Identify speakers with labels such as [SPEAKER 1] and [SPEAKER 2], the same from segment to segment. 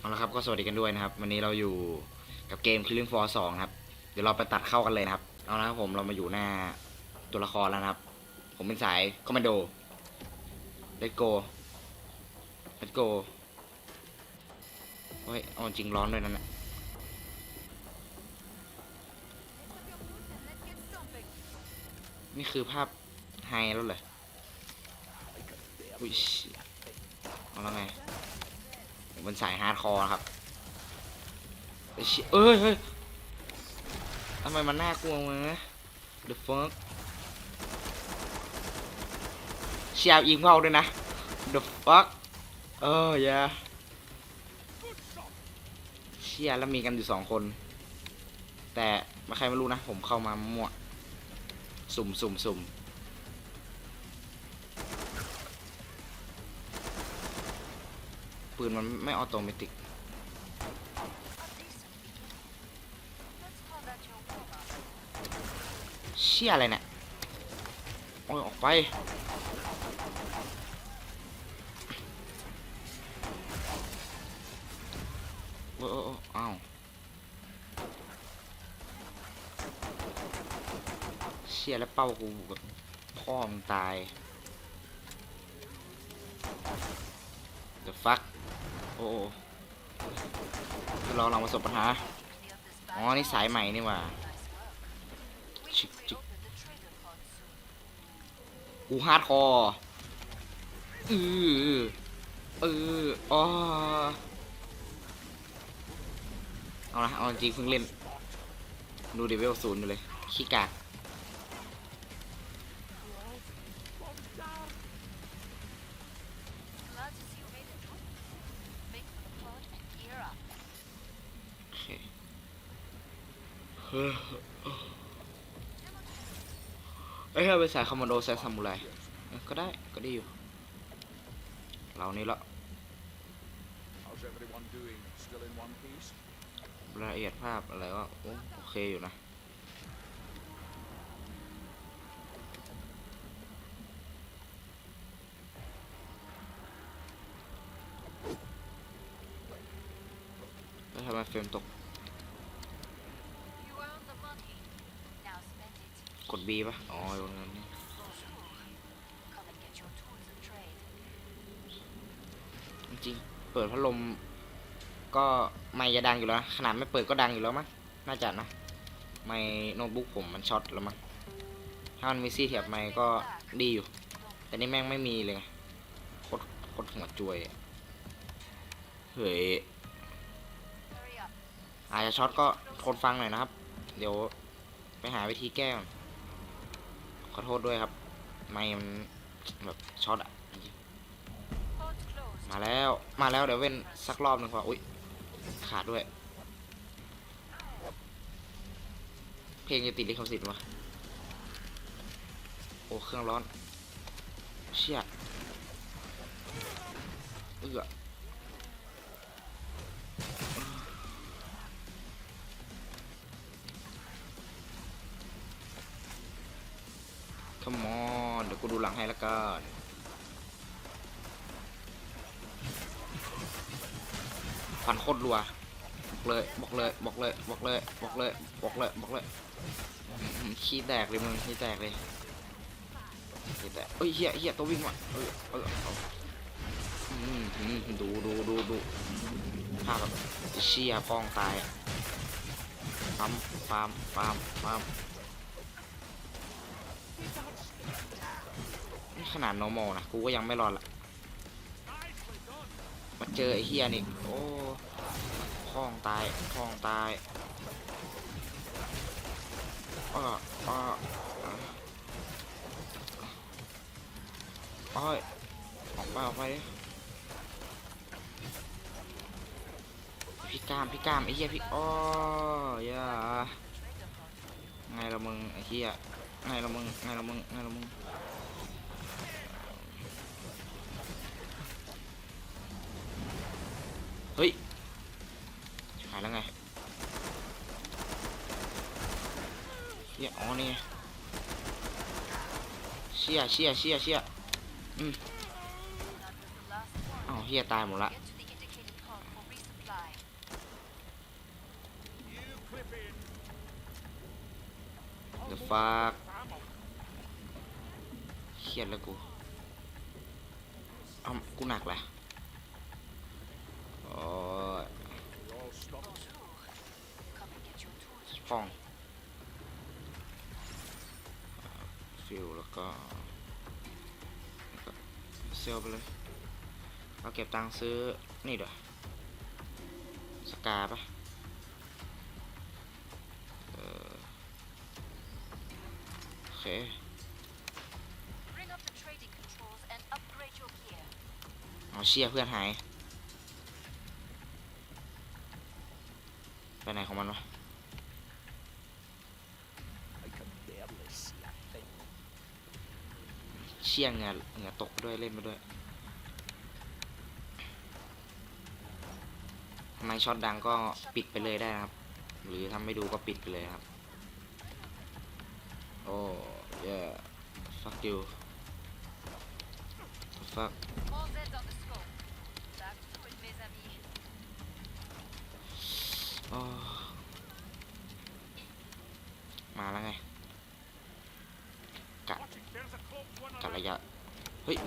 [SPEAKER 1] เอาละครับก็สวัสดีกันด้วยนะครับ วันนี้เราอยู่กับเกม Killing Floor 2ครับ เดี๋ยวเราไปตัดเข้ากันเลยนะครับ เอาละครับผมเรามาอยู่หน้าตัวละครแล้วนะครับ ผมเป็นสายคอมมานโด Let's go Let's go เฮ้ยเอาจริงร้อนด้วยนั่นแหละนี่คือภาพไฮแล้วเหรออุ้ยเอาล้วไง ผมเป็นสายฮาร์ดคอร์ครับเชี่ยเอ้ยเฮ้ยทำไมมันน่ากลัววะ The fuck เชียร์ยิงเข้าด้วยนะ The fuck เออยาเชียร์แล้วมีกันอยู่สองคน แต่มาใครไม่รู้นะ ผมเข้ามามั่วสุ่มสุ่มสุ่ม ปืนมันไม่ออโตเมติกเชี่ยอะไรเนี่ยโอ้ยออกไปโอ้โอ้อ้าวเชี่ยแล้วเป้ากูแบบพ่อมึงตาย The fuck อ้โอ้เรากลังประสบปัญหา อ๋อ นี่สายใหม่นี่ว่าชิกชิกกูฮาร์ดคอร์เออเอออ๋อเอาละเอาจริงเพิ่งเล่น ดูเดเวลศูนย์อยู่เลยขี้กากโอเค เฮ้ยเอ้ยเอาไปสายคอมมานโดใส่ซามูไรก็ได้ก็ได้อยู่ เรานี่ละรายละเอียดภาพอะไรก็โอ้โอเคอยู่นะแล้วทำไมเฟรมตก กด B ปะอ๋อโยนเงินจริงเปิดพัดลม ก็ไม่จะดังอยู่แล้ว ขนาดไม่เปิดก็ดังอยู่แล้วมั้งน่าจะนะ ไม่โน้ตบุ๊กผมมันช็อตแล้วมั้งถ้ามันมีซี่เทียบไม่ก็ดีอยู่ แต่นี่แม่งไม่มีเลยไงโคตรโคตรหัวจวยเฮ้ยอาจจะช็อตก็ทนฟังหน่อยนะครับ เดี๋ยวไปหาวิธีแก้ก่อน อโทษด้วยครับ ไม่มันแบบช็อตอะมาแล้วมาแล้วเดี๋ยวเว้นสักรอบหนึ่งพออุ้ยขาดด้วย เพลงจะติดลิขสิทธิ์วะโอ้เครื่องร้อน เชี่ยเอือ มอนเดี๋ยวกูดูหลังให้ละกันฟันโคตรรัวบอกเลยบอกเลยบอกเลยบอกเลยบอกเลยบอกเลยบอกเลยขี้แตกเลยมึงขี้แตกเลยขี้แตกเอ้ยเฮียเฮียตัววิ่งมาเออเออเอาอืมอืมดูดูดูดูภาพแบบเชี่ยป้องตายปั๊มปั๊มปั๊มปั๊ม ขนาด normal นะกูก็ยังไม่รอดละมาเจอไอ้เฮียนี่โอ้คล้องตายคล้องตายอ้ออ้ออ้อยออกไปออกไปพี่กามพี่กามไอ้เฮียพี่อ้อย่าไงละมึงไอ้เฮียไงละมึงไงละมึงไงละมึง เฮ้ยหายแล้วไงเชี่ยอ๋อนี่เชี่ยเชี่ยเชี่ยเชี่ยอืมอ้าเฮียตายหมดละเดฟากเขียนแล้วกูเอากูหนักแหละ ป้องฟิลแล้วก็แล้วก็เซลไปเลยเอาเก็บตังค์ซื้อนี่เด้อสกาปะเออโอเค
[SPEAKER 2] Bring up the trading controls and upgrade your gear.
[SPEAKER 1] เอาเชี่ยเพื่อนหาย ไปไหนของมันวะ เชี่ยเงื่อเงื่อตกไปด้วยเล่นไปด้วยทำไมช็อตดังก็ปิดไปเลยได้นะครับ หรือทำไม่ดูก็ปิดไปเลยครับ โอ้ย fuck you fuck มาแล้วไง กะ กะระยะ เฮ้ย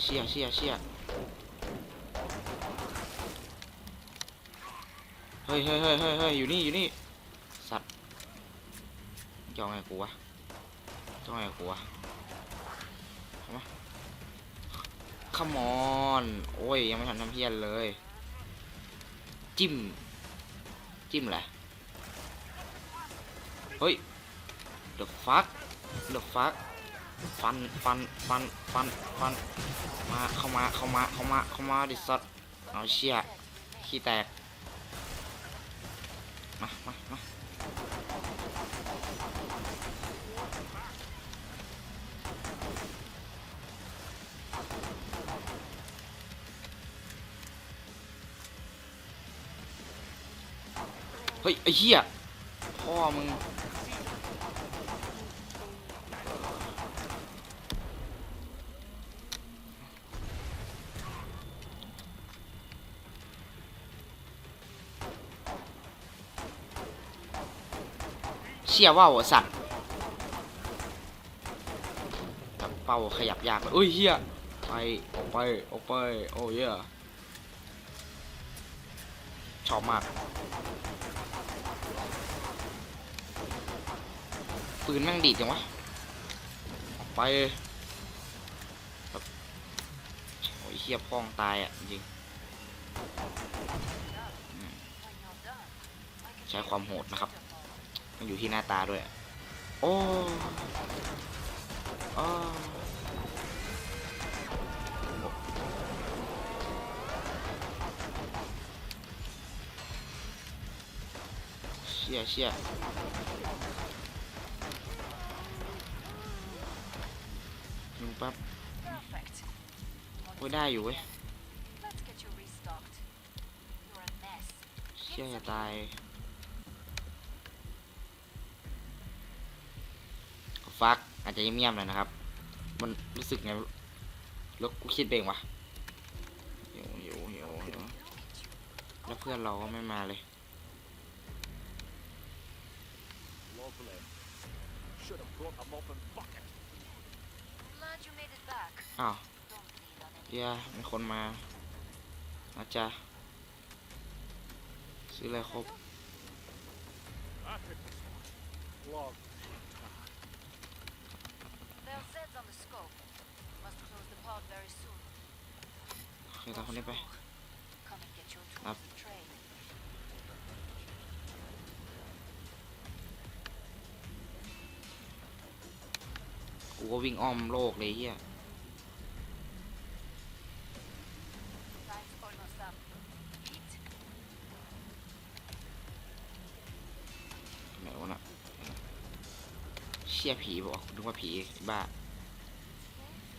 [SPEAKER 1] เชี่ยเชี่ยเชี่ยเฮ้ยเฮ้ยเฮ้ยเฮ้ยอยู่นี่อยู่นี่สัตว์จอาไงกูวะจอาไงกูวะเข้ามา come on โอ้ยยังไม่ทันทำเพี้ยนเลย จิ้ม จิ้มแหละเฮ้ย the fuck the fuck ฟั ฟันฟันฟันฟันฟันมาเข้ามาเข้ามาเข้ามาเข้ามาดิสัตเอาเชี่ยขี้แตกมามามาเฮ้ยไอ้เหี้ยพ่อมึง เชี่ยว่าวสัตว์กับเป้าขยับยากเลยเอ้ยเฮียไปออกไปออกไปโอ้ยยชอบมาก ปืนแม่งดีจังวะออกไปโอ้ยเฮียพ้องตายอะจริงใช้ความโหดนะครับ มันอยู่ที่หน้าตาด้วย โอ้โอ้เชี่ยเชี่ยดูแป๊บ
[SPEAKER 2] perfect.
[SPEAKER 1] โอ้ยได้อยู่เว้ย
[SPEAKER 2] Let's get you restocked. You're a mess.
[SPEAKER 1] เชี่ยจะตาย ฟักอาจจะเงียบๆหน่อยนะครับ มันรู้สึกไงแล้วกูคิดเองวะหิวหิวหิวหิวแล้วเพื่อนเราก็ไม่มาเลย อ้าวเฮียมีคนมาอาจารย์ซื้ออะไรครบ
[SPEAKER 2] close the pod very soon.
[SPEAKER 1] โอเคตามคนนี้ไป
[SPEAKER 2] Come and get your tools
[SPEAKER 1] Up.
[SPEAKER 2] to trade.
[SPEAKER 1] กูก็วิ่งอ้อมโลกเลยเฮีย
[SPEAKER 2] Time's almost up. Eat.
[SPEAKER 1] ไหนวะน่ะเชี่ยผีบอกนึกว่าผีไอ้บ้า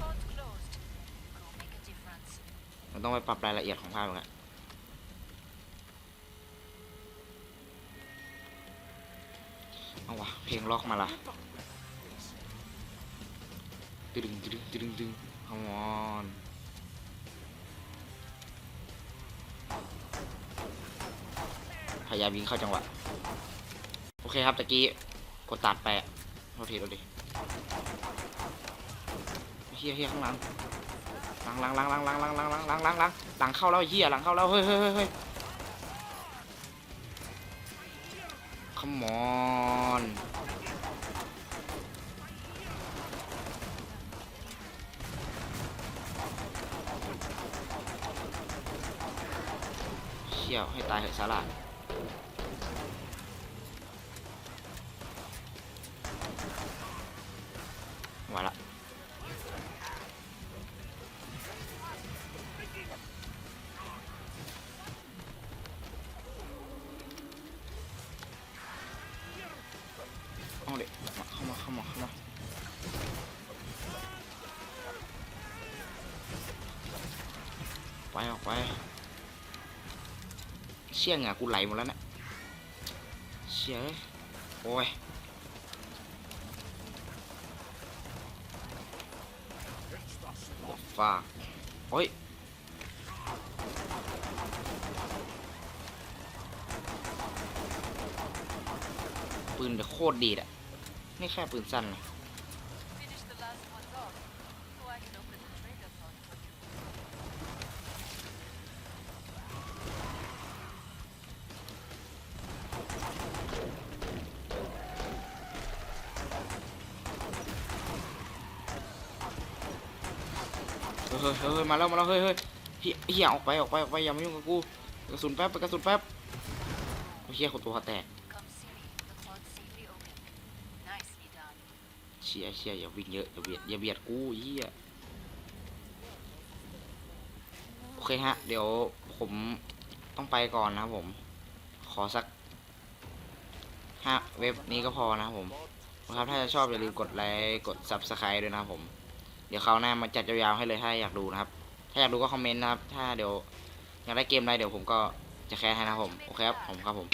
[SPEAKER 2] Pod
[SPEAKER 1] มันต้องไปปรับรายละเอียดของภาพแล้วเอาวะเพลงล็อกมาละตึดึงตึดึงตึดึงตึง come on พยายามยิงเข้าจังหวะ โอเคครับตะกี้ กดตัดไปอะโทษทีโทษทีเฮียเฮียข้างหลัง ลังหลังหลังหลังหลังหลังหลังหลังหลังหลังหลังหลังเข้าแล้วเฮียหลังเข้าแล้วเฮ้ยเฮ้ยเฮ้ยเฮ้ย come on เชี่ยวให้ตายเหอะสาลาด ว่ะนะไปออกไป เชี่ยงอะกูไหลหมดแล้วเนะเชี่ยโอ้ยฟาโอ้ยปืนโคตรดีอะ นี่แค่ปืนสั้นนะเฮ้ยเฮ้ยเฮ้ยมาแล้วมาแล้วเฮ้ยเฮ้ยเฮียเฮียออกไปออกไปออกไปอย่ามายุ่งกับกูกระสุนแป๊บไปกระสุนแป๊บเฮียคนตัวแตก เชียเชียอย่าวิ่งเยอะอย่าเบียดอย่าเบียดกูเฮียโอเคฮะ เดี๋ยวผมต้องไปก่อนนะผม ขอสักห้าเว็บนี้ก็พอนะผมนะครับถ้าจะชอบอย่าลืมกดไลค์กด subscribe ด้วยนะผม เดี๋ยวคราวหน้ามาจัดยาวๆให้เลยถ้าอยากดูนะครับ ถ้าอยากดูก็คอมเมนต์นะครับ ถ้าเดี๋ยวอยากได้เกมอะไรเดี๋ยวผมก็จะแคร์ให้นะผม โอเคครับผมครับผม